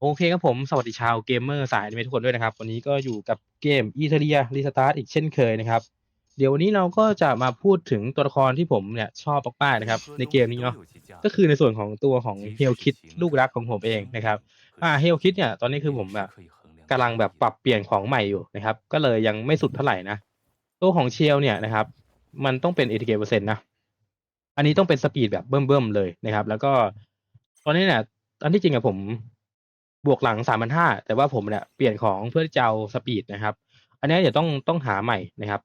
โอเคครับผม สวัสดีชาวเกมเมอร์สายอนิเมะทุกคนด้วยนะครับ วันนี้ก็อยู่กับเกมอีเทเรียรีสตาร์ทอีกเช่นเคยนะครับ เดี๋ยววันนี้เราก็จะมาพูดถึงตัวละครที่ผมเนี่ยชอบมากๆนะครับ ในเกมนี้เนาะก็คือในส่วนของตัวของเฮลคิดลูกรักของผมเองนะครับอ่าเฮลคิดเนี่ยตอนนี้คือผมแบบกำลังแบบปรับเปลี่ยนของใหม่อยู่นะครับ ก็เลยยังไม่สุดเท่าไหร่นะตัวของเชลเนี่ยนะครับ มันต้องเป็นเอทีเเปอร์เซ็นต์นะอันนี้ต้องเป็นสปีดแบบเบิ่มๆเลยนะครับ แล้วก็ตอนนี้เนี่ยอันที่จริงอะผม บวกหลังสามพันห้าแต่ว่าผมเนี่ยเปลี่ยนของเพื่อจะเอาสปีดนะครับ อันนี้เดี๋ยวต้องต้องหาใหม่นะครับ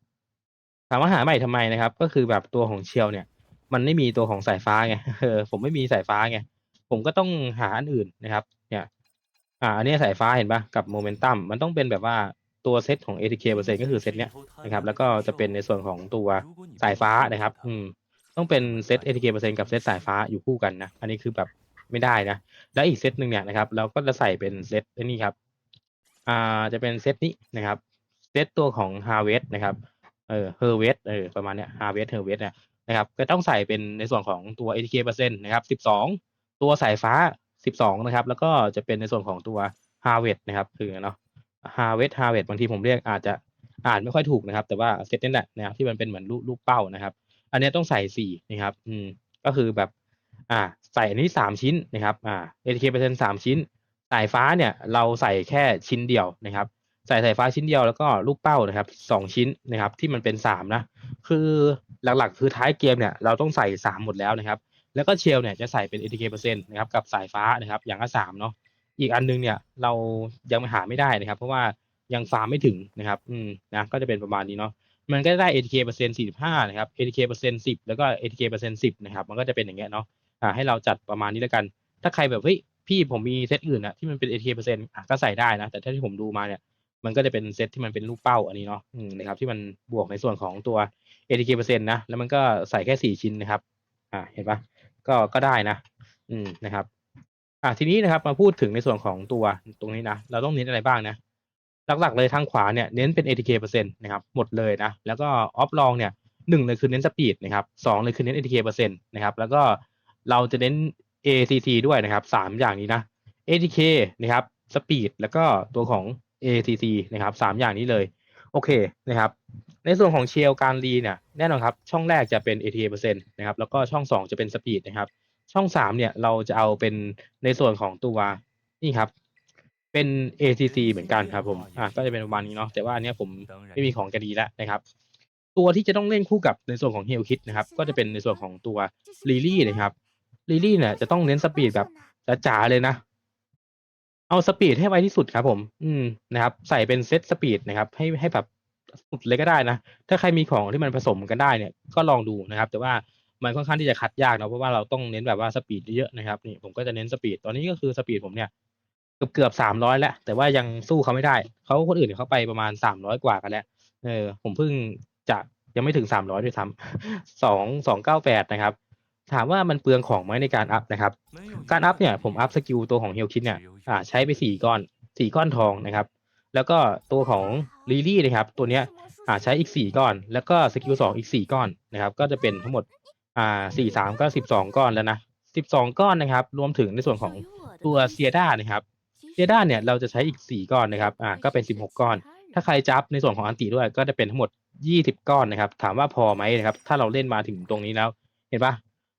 ถามว่าหาใหม่ทำไมนะครับ ก็คือแบบตัวของเชลเนี่ย มันไม่มีตัวของสายฟ้าไงเออผมไม่มีสายฟ้าไงผมก็ต้องหาอันอื่นนะครับ เนี่ยอ่าอันนี้สายฟ้าเห็นปะกับโมเมนตัมมันต้องเป็นแบบว่าตัวเซตของ ATK เปอร์เซ็นต์ก็คือเซตเนี้ยนะครับแล้วก็จะเป็นในส่วนของตัวสายฟ้านะครับ อืมต้องเป็นเซต ATK เปอร์เซ็นต์กับเซตสายฟ้าอยู่คู่กันนะ อันนี้คือแบบ ไม่ได้นะ แล้วอีกเซตหนึ่งเนี่ยนะครับ เราก็จะใส่เป็นเซตนี่ครับ อ่าจะเป็นเซตนี้นะครับ เซตตัวของ Harvest นะครับ เออ Harvest เออประมาณเนี้ย Harvest Harvest เนี่ยนะครับ ก็ต้องใส่เป็นในส่วนของตัว ATK เปอร์เซ็นต์นะครับ 12 ตัวสายฟ้า 12 นะครับ แล้วก็จะเป็นในส่วนของตัว Harvest นะครับ คือเนาะ Harvest Harvest บางทีผมเรียกอาจจะอ่านไม่ค่อยถูกนะครับ แต่ว่าเซตนี้แหละนะครับที่มันเป็นเหมือนรูปรูปเป้านะครับ อันนี้ต้องใส่สี่นะครับ อืม ก็คือแบบ อ่าใส่อันนี้สามชิ้นนะครับอ่า ATK เปอร์เซ็นต์สามชิ้น สายฟ้าเนี่ยเราใส่แค่ชิ้นเดียวนะครับ ใส่สายฟ้าชิ้นเดียวแล้วก็ลูกเป้านะครับสองชิ้นนะครับที่มันเป็นสามนะคือหลักๆ คือท้ายเกมเนี่ยเราต้องใส่สามหมดแล้วนะครับ แล้วก็เชลเนี่ยจะใส่เป็น ATK เปอร์เซ็นต์นะครับกับสายฟ้านะครับอย่างละสามเนาะอีกอันนึงเนี่ยเรายังหาไม่ได้นะครับ เพราะว่ายังฟาร์มไม่ถึงนะครับ อืมนะก็จะเป็นประมาณนี้เนาะมันก็ได้ ATK เปอร์เซ็นต์45นะครับ ATK เปอร์เซ็นต์10แล้วก็ ATK เปอร์เซ็นต์10นะครับ มันก็จะเป็นอย่างเงี้ยเนาะ อ่าให้เราจัดประมาณนี้แล้วกัน ถ้าใครแบบเฮ้ยพี่ผมมีเซตอื่นอะที่มันเป็น ATK เปอร์เซ็นต์อะก็ใส่ได้นะ แต่ถ้าที่ผมดูมาเนี่ยมันก็จะเป็นเซตที่มันเป็นลูกเป้าอันนี้เนาะนะครับที่มันบวกในส่วนของตัว ATK เปอร์เซ็นต์นะแล้วมันก็ใส่แค่4ชิ้นนะครับ อ่าเห็นปะก็ก็ได้นะ อืมนะครับ อ่าทีนี้นะครับมาพูดถึงในส่วนของตัวตรงนี้นะเราต้องเน้นอะไรบ้างนะหลักๆเลยทางขวาเนี่ยเน้นเป็น ATK เปอร์เซ็นต์นะครับหมดเลยนะแล้วก็ออฟลองเนี่ยหนึ่งเลยคือเน้นสปีดนะครับสองเลยคือเน้น ATK เปอร์เซ็นต์นะครับแล้วก็ เราจะเน้น ACC ด้วยนะครับสามอย่างนี้นะ ATK นะครับสปีดแล้วก็ตัวของ ACC นะครับสามอย่างนี้เลย โอเคนะครับ ในส่วนของเชลการรีเนี่ยแน่นอนครับ ช่องแรกจะเป็น ATK เปอร์เซ็นต์นะครับแล้วก็ช่องสองจะเป็นสปีดนะครับ ช่องสามเนี่ยเราจะเอาเป็นในส่วนของตัวนี่ครับเป็น ACC เหมือนกันครับผม อะก็จะเป็นประมาณนี้เนาะ แต่ว่าอันเนี้ยผมไม่มีของจะดีแล้วนะครับ ตัวที่จะต้องเล่นคู่กับในส่วนของ h e l k i t นะครับ ก็จะเป็นในส่วนของตัว l ิลี่นะครับ ลิลี่เนี่ยจะต้องเน้นสปีดแบบจ๋าๆเลยนะ เอาสปีดให้ไวที่สุดครับผม อืมนะครับ ใส่เป็นเซตสปีดนะครับ ให้ให้แบบสุดเลยก็ได้นะ ถ้าใครมีของที่มันผสมกันได้เนี่ย ก็ลองดูนะครับ แต่ว่ามันค่อนข้างที่จะคัดยากนะเพราะว่าเราต้องเน้นแบบว่าสปีดเยอะนะครับนี่ผมก็จะเน้นสปีดตอนนี้ก็คือสปีดผมเนี่ยเกือบเกือบสามร้อยแล้ว แต่ว่ายังสู้เขาไม่ได้เขาคนอื่นเขาไปประมาณสามร้อยกว่ากันแล้วเออผมเพิ่งจะยังไม่ถึงสามร้อยด้วยซ้ำสองสองเก้าแปดนะครับ ถามว่ามันเปลืองของไหมในการอัพนะครับ การอัพเนี่ยผมอัพสกิลตัวของเฮลคิดเนี่ยอ่าใช้ไปสี่ก้อนสี่ก้อนทองนะครับ แล้วก็ตัวของลิลี่นะครับ ตัวเนี้ยอ่าใช้อีกสี่ก้อน แล้วก็สกิลสองอีกสี่ก้อนนะครับ ก็จะเป็นทั้งหมดอ่าสี่สามก็สิบสองก้อนแล้วนะสิบสองก้อนนะครับ รวมถึงในส่วนของตัวเซียด้านะครับเซียด้าเนี่ยเราจะใช้อีกสี่ก้อนนะครับอ่าก็เป็นสิบหกก้อน ถ้าใครจับในส่วนของอันติด้วยก็จะเป็นทั้งหมดยี่สิบก้อนนะครับ ถามว่าพอไหมนะครับ ถ้าเราเล่นมาถึงตรงนี้แล้ว เห็นปะ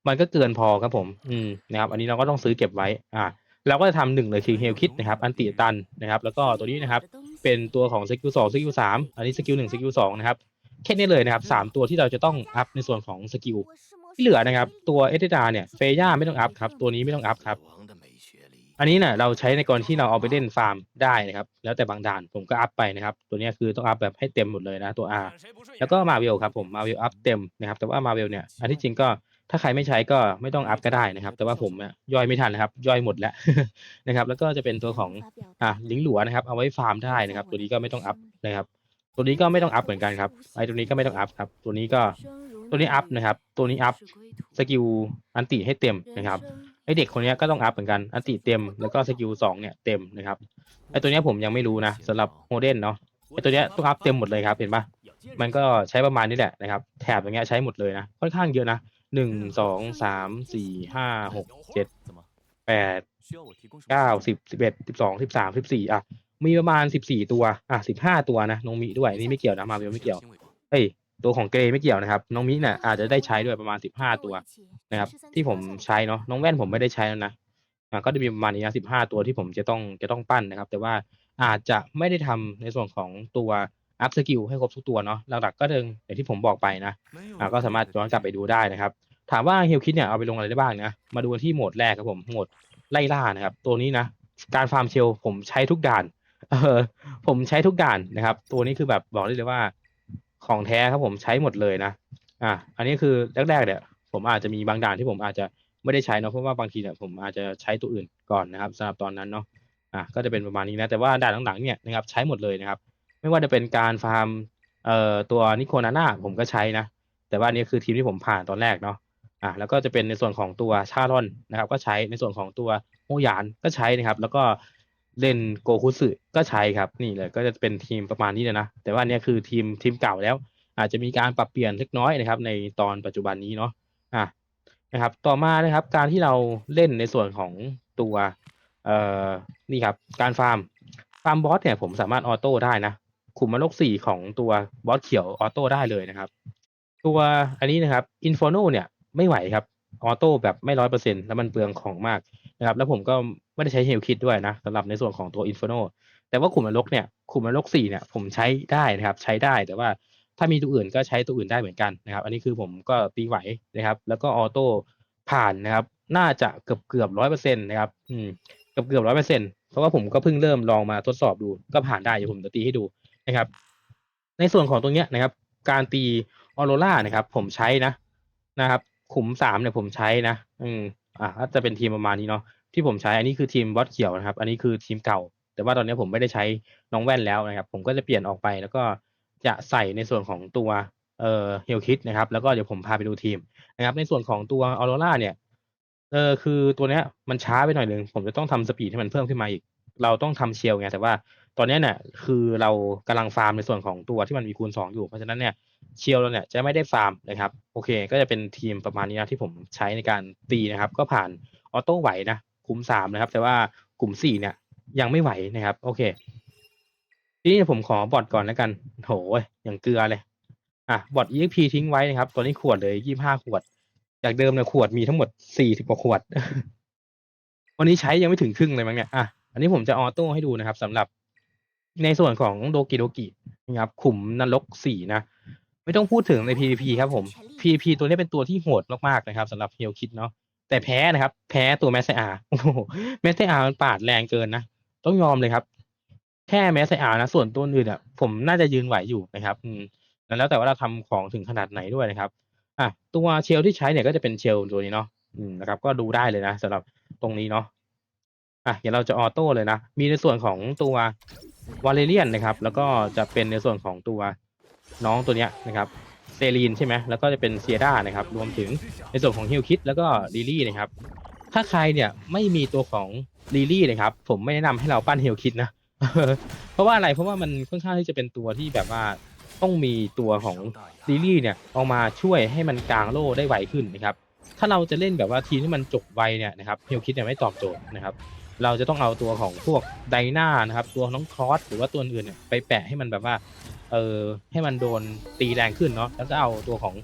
มันก็เกินพอครับผม อืมนะครับ อันนี้เราก็ต้องซื้อเก็บไว้ อ่า เราก็จะทำหนึ่งเลยคือเฮลคิดนะครับ อันติตันนะครับ แล้วก็ตัวนี้นะครับ เป็นตัวของสกิลสองสกิลสามอันนี้สกิลหนึ่งสกิลสองนะครับ แค่นี้เลยนะครับสามตัวที่เราจะต้องอัพในส่วนของสกิลที่เหลือนะครับ ตัวเอเดดาเนี่ยเฟย่าไม่ต้องอัพครับ ตัวนี้ไม่ต้องอัพครับ อันนี้เนี่ยเราใช้ในกรณีที่เราเอาไปเล่นฟาร์มได้นะครับ แล้วแต่บางด่านผมก็อัพไปนะครับ ตัวเนี้ยคือต้องอัพแบบให้เต็มหมดเลยนะตัว R แล้วก็มาเวลครับผมมาเวลอัพเต็มนะครับ แต่ว่ามาเวลเนี่ย อันที่จริงก็ ถ้าใครไม่ใช้ก็ไม่ต้องอัพก็ได้นะครับ แต่ว่าผมย่อยไม่ทันนะครับ ย่อยหมดแล้ว นะครับ แล้วก็จะเป็นตัวของอะลิงหลัวนะครับ เอาไว้ฟาร์มได้นะครับ ตัวนี้ก็ไม่ต้องอัพนะครับ ตัวนี้ก็ไม่ต้องอัพเหมือนกันครับ ไอ้ตัวนี้ก็ไม่ต้องอัพครับ ตัวนี้ก็ตัวนี้อัพนะครับ ตัวนี้อัพสกิลอันติให้เต็มนะครับไอเด็กคนนี้ก็ต้องอัพเหมือนกัน อันติเต็ม แล้วก็สกิลสองเนี่ยเต็มนะครับ ไอตัวเนี้ยผมยังไม่รู้นะสำหรับโมเดนเนาะ ไอตัวเนี้ยต้องอัพเต็มหมดเลยครับ เห็นปะมันก็ใช้ประมาณนี้แหละนะครับ แถบอย่างเงี้ยใช้หมดเลยนะ ค่อนข้างเยอะนะ หนึ่งสองสามสี่ห้าหกเจ็ดแปดเก้าสิบสิบเอ็ดสิบสองสิบสามสิบสี่อะ มีประมาณสิบสี่ตัว อะสิบห้าตัวนะน้องมิด้วยนี่ไม่เกี่ยวนะมาเบลไม่เกี่ยวเอ้ยตัวของเกรย์ไม่เกี่ยวนะครับ น้องมิเนี่ยอาจจะได้ใช้ด้วยประมาณสิบห้าตัวนะครับ ที่ผมใช้เนาะน้องแว่นผมไม่ได้ใช้แล้วนะอะก็จะมีประมาณนี้นะสิบห้าตัวที่ผมจะต้องจะต้องปั้นนะครับ แต่ว่าอาจจะไม่ได้ทำในส่วนของตัว อัพสกิลให้ครบทุกตัวเนาะหลักๆก็เดิงอย่างที่ผมบอกไปนะอ่าก็สามารถย้อนกลับไปดูได้นะครับ ถามว่าเฮลคิดเนี่ยเอาไปลงอะไรได้บ้างนะมาดูกันที่โหมดแรกครับผมโหมดไล่ล่านะครับ ตัวนี้นะการฟาร์มเชลผมใช้ทุกด่านเออผมใช้ทุกด่านนะครับ ตัวนี้คือแบบบอกได้เลยว่าของแท้ครับผมใช้หมดเลยนะ อะอันนี้คือแรกๆเนี่ยผมอาจจะมีบางด่านที่ผมอาจจะไม่ได้ใช้เนาะเพราะว่าบางทีเนี่ยผมอาจจะใช้ตัวอื่นก่อนนะครับสำหรับตอนนั้นเนาะอะก็จะเป็นประมาณนี้นะแต่ว่าด่านหลังๆเนี่ยนะครับใช้หมดเลยนะครับ ไม่ว่าจะเป็นการฟาร์มเอ่อตัวนิโคนาน่าผมก็ใช้นะ แต่ว่านี่คือทีมที่ผมผ่านตอนแรกเนาะอะแล้วก็จะเป็นในส่วนของตัวชาลอนนะครับ ก็ใช้ในส่วนของตัวโฮยานก็ใช้นะครับ แล้วก็เล่นโกคุสึก็ใช้ครับนี่เลยก็จะเป็นทีมประมาณนี้เลยนะแต่ว่านเนี้ยคือทีมทีมเก่าแล้ว อาจจะมีการปรับเปลี่ยนเล็กน้อยนะครับ ในตอนปัจจุบันนี้เนาะอะนะครับ ต่อมานะครับ การที่เราเล่นในส่วนของตัวเอ่อนี่ครับ การฟาร์มฟาร์มบอสเนี่ยผมสามารถออโต้ได้นะ ขุมมนกสี่ของตัวบอสเขียวออโต้ได้เลยนะครับ ตัวอันนี้นะครับ Inferno เนี่ยไม่ไหวครับออโต้แบบไม่ร้อยเปอร์เซ็นแล้วมันเปลืองของมากนะครับ แล้วผมก็ไม่ได้ใช้เฮลคิดด้วยนะสำหรับในส่วนของตัว Inferno แต่ว่าขุมนรกเนี่ยขุมนรกสี่เนี่ยผมใช้ได้นะครับ ใช้ได้แต่ว่าถ้ามีตัวอื่นก็ใช้ตัวอื่นได้เหมือนกันนะครับ อันนี้คือผมก็ตีไหวนะครับ แล้วก็ออโต้ผ่านนะครับ น่าจะเกือบเกือบร้อยเปอร์เซ็นต์นะครับ อืมเกือบเกือบร้อยเปอร์เซ็นต์เพราะว่าผมก็เพิ่งเริ่มลองมาทดสอบดูก็ผ่านได้เดี๋ยวผมจะตีให้ดู นะครับ ในส่วนของตรงเนี้ยนะครับ การตีออโรรานะครับ ผมใช้นะนะครับ ขุมสามเนี่ยผมใช้นะ อืมอะก็จะเป็นทีมประมาณนี้เนาะที่ผมใช้อันนี้คือทีมบอสเขียวนะครับ อันนี้คือทีมเก่า แต่ว่าตอนนี้ผมไม่ได้ใช้น้องแว่นแล้วนะครับ ผมก็จะเปลี่ยนออกไปแล้วก็จะใส่ในส่วนของตัวเอ่อเฮลคิดนะครับ แล้วก็เดี๋ยวผมพาไปดูทีมนะครับ ในส่วนของตัวออโรราเนี่ยเออคือตัวเนี้ยมันช้าไปหน่อยหนึ่งผมจะต้องทำสปีดให้มันเพิ่มขึ้นมาอีก เราต้องทำเชลไงแต่ว่าตอนนี้เนี่ยคือเรากำลังฟาร์มในส่วนของตัวที่มันมีคูณสองอยู่เพราะฉะนั้นเนี่ยเชียวเราเนี่ยจะไม่ได้ฟาร์มนะครับโอเค ก็จะเป็นทีมประมาณนี้นะที่ผมใช้ในการตีนะครับ ก็ผ่านออโต้ไหวนะกลุ่มสามนะครับ แต่ว่ากลุ่มสี่เนี่ย ยังไม่ไหวนะครับ โอเค ทีนี้ผมขอบอทก่อนแล้วกันโหยอย่างเกลือเลย อะบอท EXP ทิ้งไว้นะครับตัวนี้ขวดเลยยี่ห้าขวด จากเดิมเนี่ยขวดมีทั้งหมดสี่สิบกว่าขวด วันนี้ใช้ยังไม่ถึงครึ่งเลยมั้งเนี่ยอะ อันนี้ผมจะออโต้ให้ดูนะครับสำหรับในส่วนของโดกิโดกินะครับขุมนรกสี่นะ ไม่ต้องพูดถึงใน PVP ครับผม PVP ตัวนี้เป็นตัวที่โหดมากๆนะครับสำหรับเฮลคิดเนาะแต่แพ้นะครับ แพ้ตัวแมสไซอาโอ้โหแมสไซอามันปาดแรงเกินนะ ต้องยอมเลยครับ แค่แมสไซอานะ ส่วนตัวอื่นอะผมน่าจะยืนไหวอยู่นะครับ อืมแล้วแต่ว่าเราทำของถึงขนาดไหนด้วยนะครับ อะตัวเชลที่ใช้เนี่ยก็จะเป็นเชลตัวนี้เนาะอืมนะครับ ก็ดูได้เลยนะสำหรับตรงนี้เนาะ อะเดี๋ยวเราจะออโต้เลยนะ มีในส่วนของตัววาเลเรียนนะครับ แล้วก็จะเป็นในส่วนของตัวน้องตัวเนี้ยนะครับเซรีนใช่ไหมแล้วก็จะเป็นเซียด้านะครับ รวมถึงในส่วนของฮิลคิดแล้วก็ลิลี่นะครับ ถ้าใครเนี่ยไม่มีตัวของลิลี่นะครับ ผมไม่แนะนำให้เราปั้นฮิลคิดนะ เพราะว่าอะไร เพราะว่ามันค่อนข้างที่จะเป็นตัวที่แบบว่าต้องมีตัวของลิลี่เนี่ยเอามาช่วยให้มันกลางโล่ได้ไวขึ้นนะครับ ถ้าเราจะเล่นแบบว่าทีมที่มันจบไวเนี่ยนะครับฮิลคิดเนี่ยไม่ตอบโจทย์นะครับ เราจะต้องเอาตัวของพวกไดนานะครับ ตัวน้องครอสหรือว่าตัวอื่นเนี่ยไปแปะให้มันแบบว่าเออให้มันโดนตีแรงขึ้นเนาะแล้วก็เอาตัวของ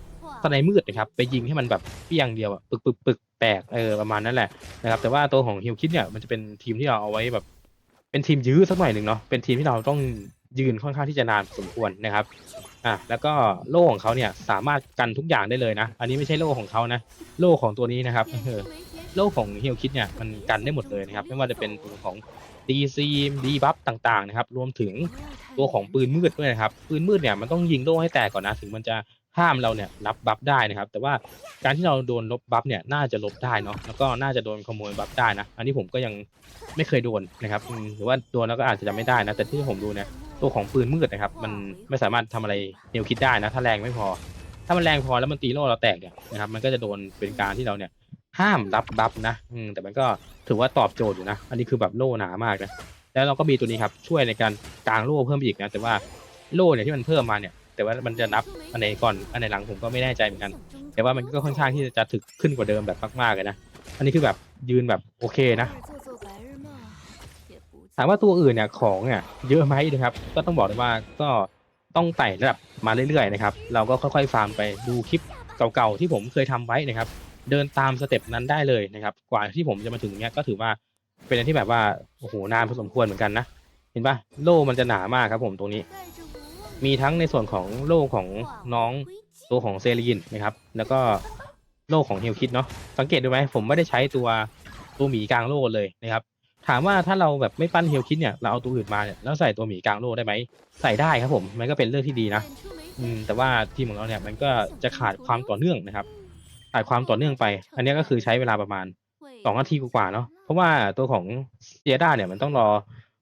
สไนมืดนะครับไปยิงให้มันแบบเปี้ยงเดียวอะปึกปึกปึกแตกเออประมาณนั้นแหละนะครับแต่ว่าตัวของฮิลคิดเนี่ยมันจะเป็นทีมที่เราเอาไว้แบบเป็นทีมยื้อสักหน่อยหนึ่งเนาะเป็นทีมที่เราต้องยืนค่อนข้างที่จะนานสมควรนะครับอะแล้วก็โล่ของเขาเนี่ยสามารถกันทุกอย่างได้เลยนะ อันนี้ไม่ใช่โล่ของเขานะ โล่ของตัวนี้นะครับเออ โลกของเฮลคิดเนี่ยมันกันได้หมดเลยนะครับ ไม่ว่าจะเป็นตัวของดีซีดีบัฟต่างๆนะครับ รวมถึงตัวของปืนมืดด้วยนะครับ ปืนมืดเนี่ยมันต้องยิงโล่ให้แตกก่อนนะ ถึงมันจะห้ามเราเนี่ยรับบัฟได้นะครับ แต่ว่าการที่เราโดนลบบัฟเนี่ยน่าจะลบได้เนาะแล้วก็น่าจะโดนขโมยบัฟได้นะ อันนี้ผมก็ยังไม่เคยโดนนะครับหรือว่าโดนแล้วก็อาจจะจำไม่ได้นะแต่ที่ผมดูเนี่ยตัวของปืนมืดนะครับ มันไม่สามารถทำอะไรเฮลคิดได้นะ ถ้าแรงไม่พอ ถ้ามันแรงพอแล้วมันตีโล่เราแตกเนี่ยนะครับ มันก็จะโดนเป็นการที่เราเนี่ย ห้ามรับบัฟนะอืมแต่มันก็ถือว่าตอบโจทย์อยู่นะ อันนี้คือแบบโล่หนามากนะ แล้วเราก็มีตัวนี้ครับช่วยในการกางโล่เพิ่มอีกนะ แต่ว่าโล่เนี่ยที่มันเพิ่มมาเนี่ย แต่ว่ามันจะนับอันไหนก่อนอันไหนหลังผมก็ไม่แน่ใจเหมือนกัน แต่ว่ามันก็ค่อนข้างที่จะถึกขึ้นกว่าเดิมแบบมากๆเลยนะ อันนี้คือแบบยืนแบบโอเคนะ ถามว่าตัวอื่นเนี่ยของเนี่ยเยอะไหมนะครับ ก็ต้องบอกเลยว่าก็ต้องไต่ระดับมาเรื่อยๆนะครับ เราก็ค่อยๆฟาร์มไปดูคลิปเก่าๆที่ผมเคยทำไว้นะครับ เดินตามสเต็ปนั้นได้เลยนะครับ กว่าที่ผมจะมาถึงเนี้ยก็ถือว่าเป็นอะไรที่แบบว่าโอ้โหนานพอสมควรเหมือนกันนะเห็นปะโล่มันจะหนามากครับผมตรงนี้ มีทั้งในส่วนของโล่ของน้องตัวของเซรีนนะครับ แล้วก็โล่ของเฮลคิดเนาะสังเกตดูไหมผมไม่ได้ใช้ตัวตัวหมีกลางโล่เลยนะครับ ถามว่าถ้าเราแบบไม่ปั้นเฮลคิดเนี่ยเราเอาตัวอื่นมาเนี่ยแล้วใส่ตัวหมีกลางโล่ได้ไหมใส่ได้ครับผมมันก็เป็นเรื่องที่ดีนะ อืมแต่ว่าทีมของเราเนี่ยมันก็จะขาดความต่อเนื่องนะครับ ขาดความต่อเนื่องไป อันนี้ก็คือใช้เวลาประมาณสองนาทีกว่าๆเนาะเพราะว่าตัวของเซียด้าเนี่ยมันต้องรอ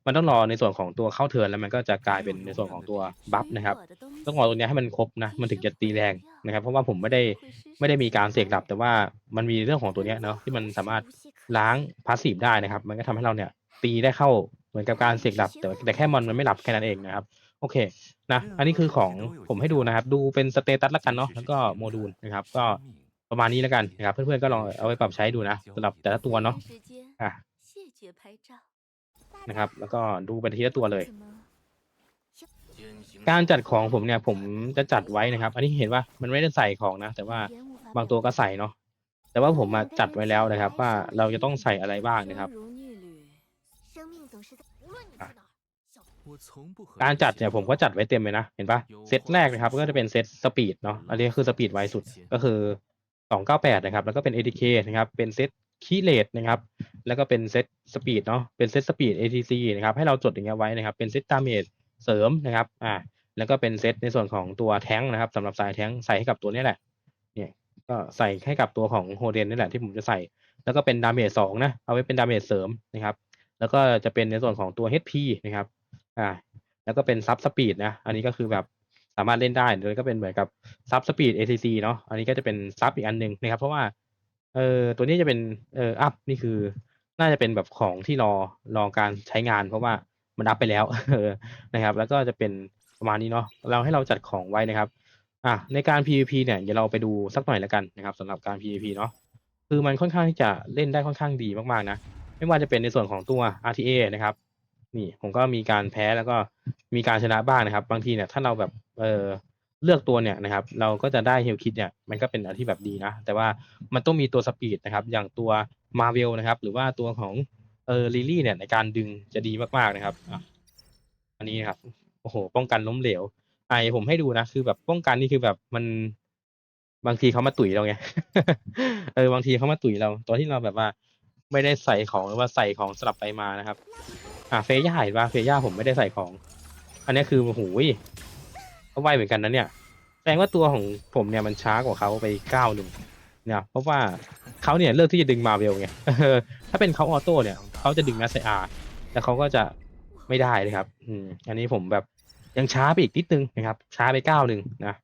มันต้องรอในส่วนของตัวเข้าเทิร์นแล้วมันก็จะกลายเป็นในส่วนของตัวบัฟนะครับ ต้องรอตัวเนี้ยให้มันครบนะ มันถึงจะตีแรงนะครับ เพราะว่าผมไม่ได้ไม่ได้มีการเสกดับ แต่ว่ามันมีเรื่องของตัวเนี้ยเนาะที่มันสามารถล้างพาสซีฟได้นะครับ มันก็ทำให้เราเนี่ยตีได้เข้าเหมือนกับการเสกดับ แต่แต่แค่มอนมันไม่หลับแค่นั้นเองนะครับ โอเคนะ อันนี้คือของผมให้ดูนะครับ ดูเป็นสเตตัสละกันเนาะแล้วก็โมดูลนะครับ ก็ ประมาณนี้แล้วกันนะครับ เพื่อนๆก็ลองเอาไปปรับใช้ดูนะสำหรับแต่ละตัวเนาะอะนะครับ แล้วก็ดูไปทีละตัวเลย การจัดของผมเนี่ย ผมจะจัดไว้นะครับ อันนี้เห็นว่ามันไม่ได้ใส่ของนะ แต่ว่าบางตัวก็ใส่เนาะแต่ว่าผมมาจัดไว้แล้วนะครับ ว่าเราจะต้องใส่อะไรบ้างนะครับการจัดเนี่ยผมก็จัดไว้เต็มเลยนะ เห็นปะเซตแรกนะครับ ก็จะเป็นเซตสปีดเนาะอันนี้คือสปีดไวสุดก็คือ 298 นะครับ แล้วก็เป็น ATK นะครับ เป็นเซตคีเลตนะครับ แล้วก็เป็นเซตสปีดเนาะ เป็นเซตสปีด ATC นะครับ ให้เราจดอย่างเงี้ยไว้นะครับ เป็นเซตดาเมจเสริมนะครับ อ่า แล้วก็เป็นเซตในส่วนของตัวแท้งนะครับสำหรับสายแท้งใส่ให้กับตัวเนี้ยแหละ เนี่ย ก็ใส่ให้กับตัวของโฮเดนนี่แหละที่ผมจะใส่ แล้วก็เป็นดาเมจสองนะ เอาไว้เป็นดาเมจเสริมนะครับ แล้วก็จะเป็นในส่วนของตัว HP นะครับ อ่า แล้วก็เป็นซับสปีดนะ อันนี้ก็คือแบบ สามารถเล่นได้เลยก็เป็นเหมือนกับซับสปีด ATC เนาะอันนี้ก็จะเป็นซับอีกอันหนึ่งนะครับ เพราะว่าเออตัวนี้จะเป็นเอออัพนี่คือ น่าจะเป็นแบบของที่รอรอการใช้งาน เพราะว่ามันอัพไปแล้วนะครับ แล้วก็จะเป็นประมาณนี้เนาะเราให้เราจัดของไว้นะครับอะในการ PVP เนี่ยเดี๋ยวเราไปดูสักหน่อยแล้วกันนะครับสำหรับการ PVP เนาะคือมันค่อนข้างที่จะเล่นได้ค่อนข้างดีมากๆนะ ไม่ว่าจะเป็นในส่วนของตัว RTA นะครับ นี่ ผมก็มีการแพ้แล้วก็มีการชนะบ้างนะครับ บางทีเนี่ยถ้าเราแบบเออเลือกตัวเนี่ยนะครับ เราก็จะได้เฮลคิดเนี่ยมันก็เป็นอะไรที่แบบดีนะ แต่ว่ามันต้องมีตัวสปีดนะครับ อย่างตัวมาเวลนะครับ หรือว่าตัวของเออลิลี่เนี่ยในการดึงจะดีมากๆนะครับอันนี้นะครับโอ้โห ป้องกันล้มเหลวไอผมให้ดูนะ คือแบบป้องกันนี่คือแบบมันบางทีเขามาตุ๋ยเราไง เออบางทีเขามาตุ๋ยเรา ตอนที่เราแบบว่า ไม่ได้ใส่ของหรือว่าใส่ของสลับไปมานะครับ อ่าเฟย่าเห็นป่ะเฟย่าผมไม่ได้ใส่ของ อันนี้คือโอ้โหเขาไวเหมือนกันนะเนี่ยแสดงว่าตัวของผมเนี่ยมันช้ากว่าเขาไปก้าวหนึ่งเนี่ยเพราะว่าเขาเนี่ยเลือกที่จะดึงมาเวลไงถ้าเป็นเขาออโต้เนี่ยเขาจะดึงนัสไซอาร์แต่เขาก็จะไม่ได้เลยครับอืมอันนี้ผมแบบยังช้าไปอีกนิดนึงนะครับ ช้าไปก้าวหนึ่งนะ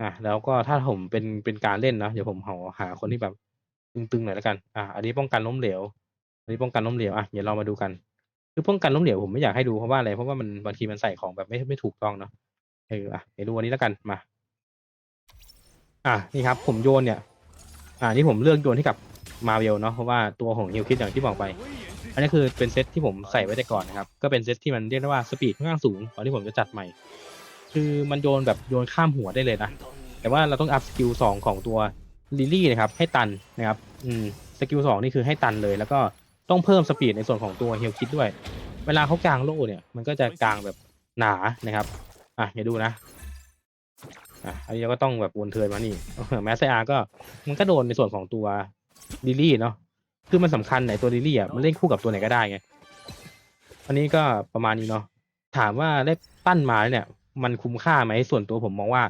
อะแล้วก็ถ้าผมเป็นเป็นการเล่นนะเดี๋ยวผมหาหาคนที่แบบตึงๆหน่อยแล้วกัน อะอันนี้ป้องกันล้มเหลวอันนี้ป้องกันล้มเหลวอะเดี๋ยวเรามาดูกัน คือป้องกันล้มเหลวผมไม่อยากให้ดูเพราะว่าอะไร เพราะว่ามันบางทีมันใส่ของแบบไม่ไม่ถูกต้องเนาะเอออะเดี๋ยวดูอันนี้แล้วกันมา อะนี่ครับ ผมโยนเนี่ย อ่านี่ผมเลือกโยนให้กับมาเวลเนาะเพราะว่าตัวของฮิวคิดอย่างที่บอกไป อันนี้คือเป็นเซตที่ผมใส่ไว้แต่ก่อนนะครับ ก็เป็นเซตที่มันเรียกได้ว่าสปีดค่อนข้างสูงตอนที่ผมจะจัดใหม่ คือมันโยนแบบโยนข้ามหัวได้เลยนะแต่ว่าเราต้องอัพสกิลสองของตัวลิลี่นะครับให้ตันนะครับ อืมสกิลสองนี่คือให้ตันเลยแล้วก็ ต้องเพิ่มสปีดในส่วนของตัวเฮลคิดด้วย เวลาเขากลางโล่เนี่ย มันก็จะกลางแบบหนานะครับ อะอย่าดูนะอะอันนี้เราก็ต้องแบบวนเทินมานี่แมสไซอาก็มันก็โดนในส่วนของตัวลิลี่เนาะคือมันสำคัญไหนตัวลิลี่อะมันเล่นคู่กับตัวไหนก็ได้ไงอันนี้ก็ประมาณนี้เนาะถามว่าได้ปั้นมาเนี่ย มันคุ้มค่าไหมส่วนตัวผมมองว่า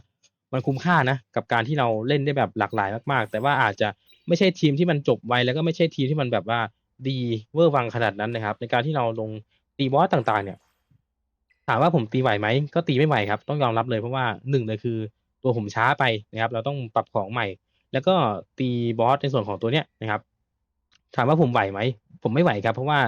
มันคุ้มค่านะกับการที่เราเล่นได้แบบหลากหลายมากๆ แต่ว่าอาจจะไม่ใช่ทีมที่มันจบไวแล้วก็ไม่ใช่ทีมที่มันแบบว่า ดีเวอร์วังขนาดนั้นนะครับ ในการที่เราลงตีบอสต่างๆ เนี่ย ถามว่าผมตีไหวไหมก็ตีไม่ไหวครับ ต้องยอมรับเลยเพราะว่าหนึ่งเลยคือตัวผมช้าไปนะครับ เราต้องปรับของใหม่ แล้วก็ตีบอสในส่วนของตัวเนี้ยนะครับ ถามว่าผมไหวไหมผมไม่ไหวครับ เพราะว่า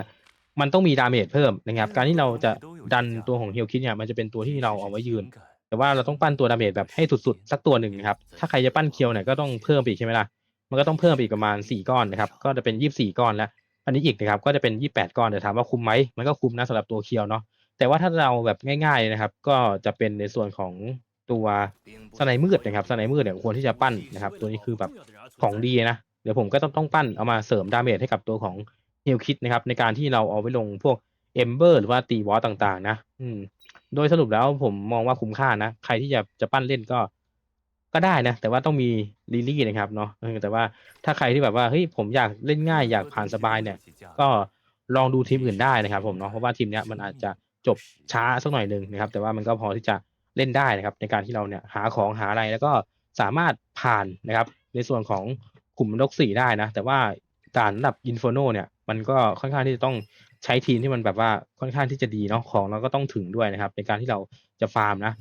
มันต้องมีดาเมจเพิ่มนะครับ การที่เราจะดันตัวของเฮลคิดเนี่ยมันจะเป็นตัวที่เราเอาไว้ยืน แต่ว่าเราต้องปั้นตัวดาเมจแบบให้สุดๆ สักตัวหนึ่งนะครับ ถ้าใครจะปั้นเคียวเนี่ยก็ต้องเพิ่มอีกใช่ไหมล่ะ มันก็ต้องเพิ่มอีกประมาณสี่ก้อนนะครับ ก็จะเป็นยี่สิบสี่ก้อนแล้ว อันนี้อีกนะครับก็จะเป็นยี่แปดก้อนแต่ถามว่าคุ้มไหมมันก็คุ้มนะสำหรับตัวเคียวเนาะแต่ว่าถ้าเราแบบง่ายๆเลยนะครับ ก็จะเป็นในส่วนของตัวสไนมืดนะครับสไนมืดเนี่ยควรที่จะปั้นนะครับ ตัวนี้คือแบบของดีนะเดี๋ยวผมก็ต้องต้องปั้นเอามาเสริมดาเมจให้กับตัวของเฮลคิดนะครับในการที่เราเอาไปลงพวกเอมเบอร์หรือว่าตีวอสต่างๆ นะ อืม โดยสรุปแล้วผมมองว่าคุ้มค่านะ ใครที่จะจะปั้นเล่นก็ ก็ได้นะ แต่ว่าต้องมีลิลี่นะครับเนาะเออแต่ว่าถ้าใครที่แบบว่าเฮ้ยผมอยากเล่นง่ายอยากผ่านสบายเนี่ย ก็ลองดูทีมอื่นได้นะครับ ผมเนาะเพราะว่าทีมเนี้ยมันอาจจะจบช้าสักหน่อยหนึ่งนะครับ แต่ว่ามันก็พอที่จะเล่นได้นะครับ ในการที่เราเนี่ยหาของหาอะไรแล้วก็สามารถผ่านนะครับ ในส่วนของกลุ่มนกสี่ได้นะ แต่ว่าด่านระดับอินโฟโนเนี่ยมันก็ค่อนข้างที่จะต้องใช้ทีมที่มันแบบว่าค่อนข้างที่จะดีเนาะของเราก็ต้องถึงด้วยนะครับ ในการที่เราจะฟาร์มนะ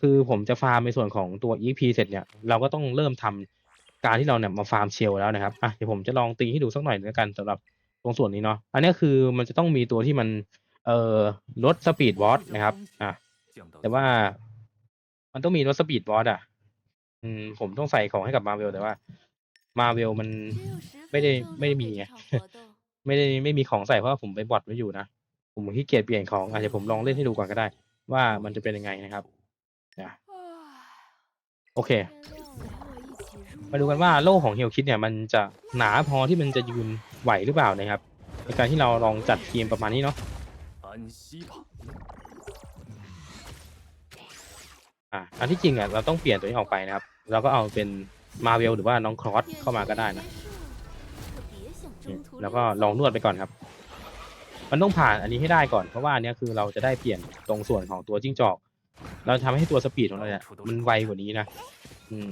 คือผมจะฟาร์มในส่วนของตัว EP เสร็จเนี่ยเราก็ต้องเริ่มทำการที่เราเนี่ยมาฟาร์มเชลแล้วนะครับอะเดี๋ยวผมจะลองตีให้ดูสักหน่อยแล้วกันสำหรับตรงส่วนนี้เนาะอันนี้คือมันจะต้องมีตัวที่มันเอ่อลดสปีดวอตนะครับอะแต่ว่ามันต้องมีลดสปีดวอตอะ อืมผมต้องใส่ของให้กับมาเวลแต่ว่ามาเวลมันไม่ได้ไม่ได้มีไงไม่ได้ไม่มีของใส่เพราะว่าผมไปบอดไว้อยู่นะผมขี้เกียจเปลี่ยนของอาจจะผมลองเล่นให้ดูก่อนก็ได้ ว่ามันจะเป็นยังไงนะครับ นะโอเค มาดูกันว่าโลกของเฮลคิดเนี่ยมันจะหนาพอที่มันจะยืนไหวหรือเปล่านะครับ ในการที่เราลองจัดทีมประมาณนี้เนาะอะอันที่จริงอะเราต้องเปลี่ยนตัวนี้ออกไปนะครับ เราก็เอาเป็นมาเวลหรือว่าน้องครอสเข้ามาก็ได้นะ แล้วก็ลองนวดไปก่อนครับ มันต้องผ่านอันนี้ให้ได้ก่อนเพราะว่าอันนี้คือเราจะได้เปลี่ยนตรงส่วนของตัวจิ้งจอก เราทำให้ตัวสปีดของเราเนี่ยมันไวกว่านี้นะ อืม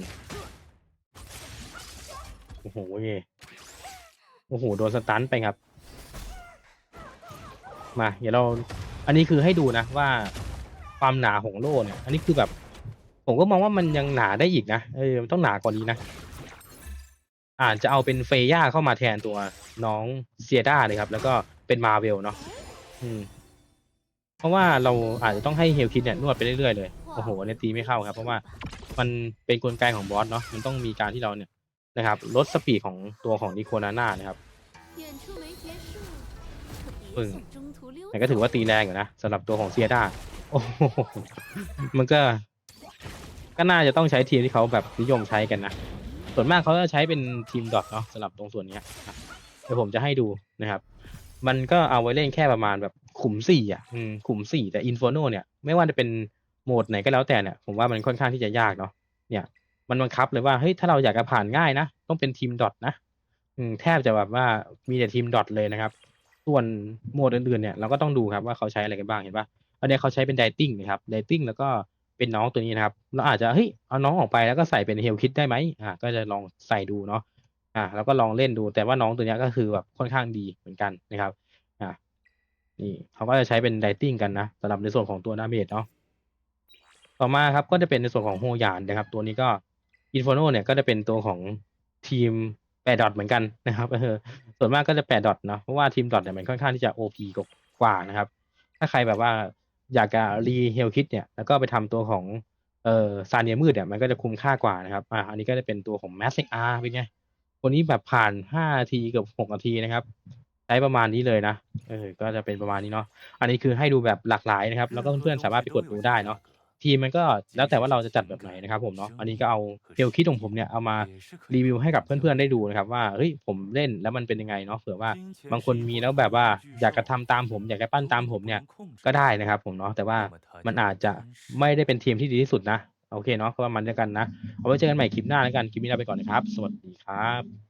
โอ้โหเว้ยโอ้โห โดนสตันไปครับ มา เดี๋ยวเรา อันนี้คือให้ดูนะว่าความหนาของโล่เนี่ย อันนี้คือแบบ ผมก็มองว่ามันยังหนาได้อีกนะ เออ มันต้องหนากว่านี้นะอาจจะเอาเป็นเฟย่าเข้ามาแทนตัวน้องเซียด้าเลยครับ แล้วก็เป็นมาเวลเนาะ อืม เพราะว่าเราอาจจะต้องให้เฮลคิดเนี่ยนวดไปเรื่อยๆเลย โอ้โหเนี่ยตีไม่เข้าครับ เพราะว่ามันเป็นนกลไกของบอสเนาะ มันต้องมีการที่เราเนี่ยนะครับลดสปีดของตัวของนิโคนาน่านะครับปึ่งแต่ก็ถือว่าตีแรงอยู่นะสำหรับตัวของเซียด้าโอ้มันก็ ก็น่าจะต้องใช้ทีมที่เขาแบบนิยมใช้กันนะ ส่วนมากเขาจะใช้เป็นทีมดอทเนาะสำหรับตรงส่วนนี้เดี๋ยวผมจะให้ดูนะครับ มันก็เอาไว้เล่นแค่ประมาณแบบ ขุมสี่อะอืมขุมสี่แต่อินฟ r โนเนี่ย ไม่ว่าจะเป็นโหมดไหนก็แล้วแต่เนี่ย ผมว่ามันค่อนข้างที่จะยากเนาะเนี่ย มันบังคับเลยว่าเฮ้ยถ้าเราอยากจะผ่านง่ายนะ ต้องเป็นทีมดอทนะอืมแทบจะแบบว่ามีแต่ทีมดอทเลยนะครับ ส่วนโหมดอื่นๆเนี่ยเราก็ต้องดูครับว่าเขาใช้อะไรกันบ้างเห็นปะอันเนี้ยเขาใช้เป็นไดติ้งนะครับไดติ้งแล้วก็เป็นน้องตัวนี้นะครับ เราอาจจะเฮ้ยเอาน้องออกไปแล้วก็ใส่เป็นเฮลคิดได้ไหมอ่าก็จะลองใส่ดูเนาะอ่าแล้วก็ลองเล่นดูแต่ว่าน้องตัวเนี้ยก็คือแบบค่อนข้างดีเหมือนกันนะครับอ่า นี่เขาก็จะใช้เป็นไดติ้งกันนะสำหรับในส่วนของตัวดาเมจเนาะต่อมาครับก็จะเป็นในส่วนของโฮยานนะครับ ตัวนี้ก็อินฟโนเนี่ยก็จะเป็นตัวของทีมแปดดอทเหมือนกันนะครับเออส่วนมากก็จะแปดดอทเนาะเพราะว่าทีมดอทเนี่ยมันค่อนข้างที่จะโอพีกว่านะครับ ถ้าใครแบบว่าอยากจะรีเฮลคิดเนี่ยแล้วก็ไปทำตัวของเอ่อซาเนียมืดเนี่ยมันก็จะคุ้มค่ากว่านะครับอ่าอันนี้ก็จะเป็นตัวของแมสเซกอาร์เป็นไงคนนี้แบบผ่านห้านาทีกับหกนาทีนะครับ ใช้ประมาณนี้เลยนะ เออ ก็จะเป็นประมาณนี้เนาะ อันนี้คือให้ดูแบบหลากหลายนะครับ แล้วก็เพื่อนๆสามารถไปกดดูได้เนาะ ทีมมันก็แล้วแต่ว่าเราจะจัดแบบไหนนะครับผมเนาะ อันนี้ก็เอาเฮลคิดของผมเนี่ยเอามารีวิวให้กับเพื่อนๆได้ดูนะครับว่า เฮ้ย ผมเล่นแล้วมันเป็นยังไงเนาะ เผื่อว่าบางคนมีแล้วแบบว่าอยากจะทำตามผม อยากจะปั้นตามผมเนี่ย ก็ได้นะครับผมเนาะ แต่ว่ามันอาจจะไม่ได้เป็นทีมที่ดีที่สุดนะ โอเคเนาะ ก็ประมาณเดียวกันนะ เอาไว้เจอกันใหม่คลิปหน้าแล้วกัน คลิปนี้ลาไปก่อนนะครับ สวัสดีครับ